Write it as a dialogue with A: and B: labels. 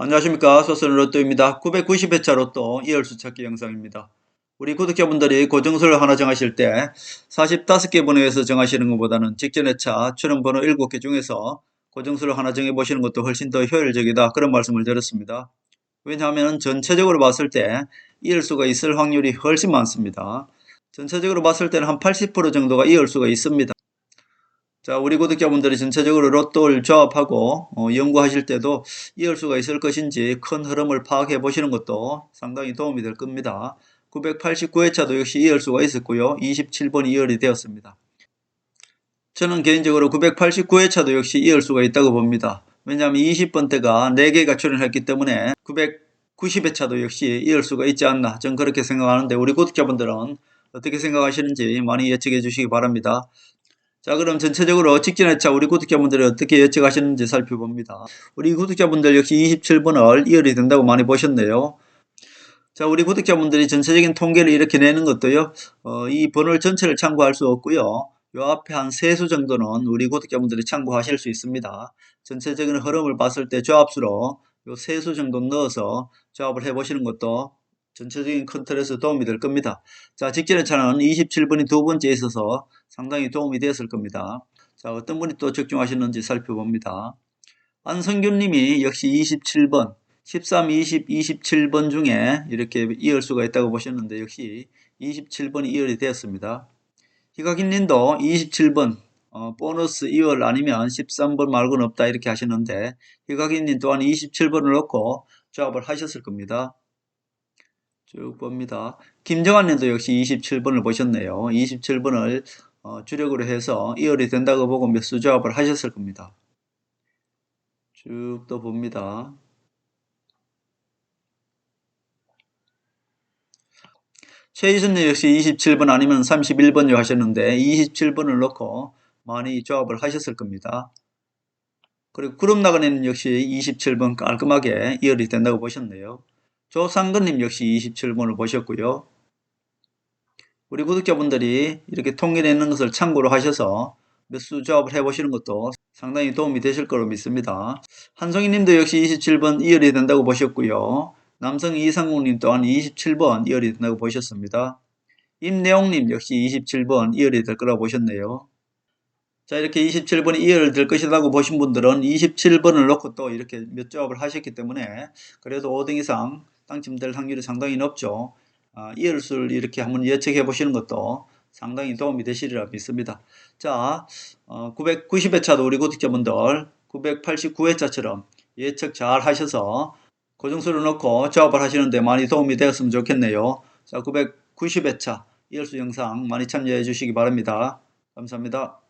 A: 안녕하십니까 소설 로또입니다. 990회차 로또 2열수 찾기 영상입니다. 우리 구독자분들이 고정수를 하나 정하실 때 45개 번호에서 정하시는 것보다는 직전의 차 출연 번호 7개 중에서 고정수를 하나 정해 보시는 것도 훨씬 더 효율적이다 그런 말씀을 드렸습니다. 왜냐하면 전체적으로 봤을 때 2열수가 있을 확률이 훨씬 많습니다. 전체적으로 봤을 때는 한 80% 정도가 2열수가 있습니다. 자, 우리 구독자분들이 전체적으로 로또를 조합하고 어, 연구하실 때도 이을 수가 있을 것인지 큰 흐름을 파악해 보시는 것도 상당히 도움이 될 겁니다. 989회차도 역시 이을 수가 있었고요. 27번이 이을이 되었습니다. 저는 개인적으로 989회차도 역시 이을 수가 있다고 봅니다. 왜냐하면 20번 때가 4개가 출연했기 때문에 990회차도 역시 이을 수가 있지 않나 저는 그렇게 생각하는데 우리 구독자분들은 어떻게 생각하시는지 많이 예측해 주시기 바랍니다. 자 그럼 전체적으로 직전 회차 우리 구독자분들이 어떻게 예측하시는지 살펴봅니다. 우리 구독자분들 역시 27번을 이열이 된다고 많이 보셨네요. 자 우리 구독자분들이 전체적인 통계를 이렇게 내는 것도요. 어, 이 번호를 전체를 참고할 수 없고요. 요 앞에 한 세 수 정도는 우리 구독자분들이 참고하실 수 있습니다. 전체적인 흐름을 봤을 때 조합수로 요 세 수 정도 넣어서 조합을 해보시는 것도 전체적인 컨트롤에서 도움이 될 겁니다. 자, 직전의 차는 27번이 두 번째 있어서 상당히 도움이 되었을 겁니다. 자, 어떤 분이 또 적중하셨는지 살펴봅니다. 안성균 님이 역시 27번, 13, 20, 27번 중에 이렇게 이을 수가 있다고 보셨는데 역시 27번이 이을이 되었습니다. 희각인 님도 27번, 어, 보너스 2월 아니면 13번 말고는 없다 이렇게 하셨는데 희각인 님 또한 27번을 넣고 조합을 하셨을 겁니다. 쭉 봅니다. 김정환 님도 역시 27번을 보셨네요. 27번을 어, 주력으로 해서 이열이 된다고 보고 몇 수 조합을 하셨을 겁니다. 쭉 또 봅니다. 최희선 님 역시 27번 아니면 31번이라고 하셨는데 27번을 넣고 많이 조합을 하셨을 겁니다. 그리고 구름 나가는 역시 27번 깔끔하게 이열이 된다고 보셨네요. 조상근님 역시 27번을 보셨고요. 우리 구독자분들이 이렇게 통일해있는 것을 참고로 하셔서 몇 수 조합을 해보시는 것도 상당히 도움이 되실 거로 믿습니다. 한송이님도 역시 27번 이열이 된다고 보셨고요. 남성 이상국님 또한 27번 이열이 된다고 보셨습니다. 임내용님 역시 27번 이열이 될 거라고 보셨네요. 자 이렇게 27번이 이해를 될 것이라고 보신 분들은 27번을 놓고 또 이렇게 몇 조합을 하셨기 때문에 그래도 5등 이상 당첨될 확률이 상당히 높죠. 아, 이해를 이렇게 한번 예측해 보시는 것도 상당히 도움이 되시리라 믿습니다. 자, 어, 990회차도 우리 구독자분들 989회차처럼 예측 잘 하셔서 고정수를 넣고 조합을 하시는데 많이 도움이 되었으면 좋겠네요. 자, 990회차 이열수 영상 많이 참여해 주시기 바랍니다. 감사합니다.